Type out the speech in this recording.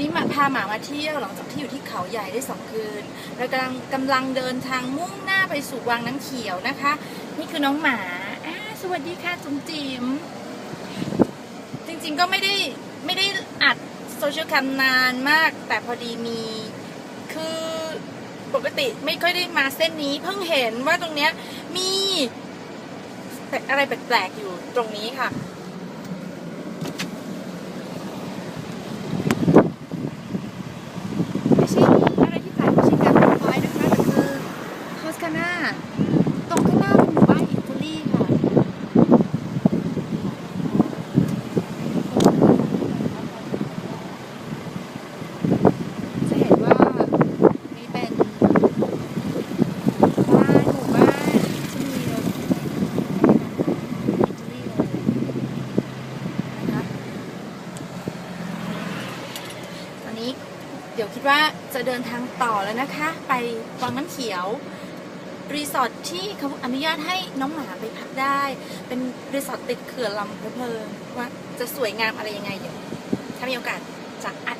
นี้มาพาหมามาเที่ยวหลังจากที่อยู่ที่เขาใหญ่ได้สองคืนเรากำลังกำลังเดินทางมุ่งหน้าไปสู่วังน้ำเขียวนะคะ นี่คือน้องหมาอ่าสวัสดีค่ะจุ๋มจิ๋มจริงๆก็ไม่ได้ไม่ได้อัดโซเชียลแคมนานมาก แต่พอดีมี คือปกติไม่ค่อยได้มาเส้นนี้ เพิ่งเห็นว่าตรงเนี้ยมีอะไรแปลกๆอยู่ตรงนี้ค่ะ ไม่ ใช่อะไรที่แปลกไม่ใช่การปล่อยนะคะแต่คือคอสคาน่าตรงข้างหน้าเป็นหมู่บ้านอิตาลีค่ะจะเห็นว่านี่เป็นบ้านหมู่บ้านที่มีรอิตาลีเลยนะคะตอนนี้ เดี๋ยวคิดว่าจะเดินทางต่อแล้วนะคะ ไปวังน้ำเขียว รีสอร์ทที่เขาอนุญาตให้น้องหมาไปพักได้ เป็นรีสอร์ทติดเขื่อนลำพะเพลิงว่าจะสวยงามอะไรยังไงเดี๋ยวถ้ามีโอกาสจะอัด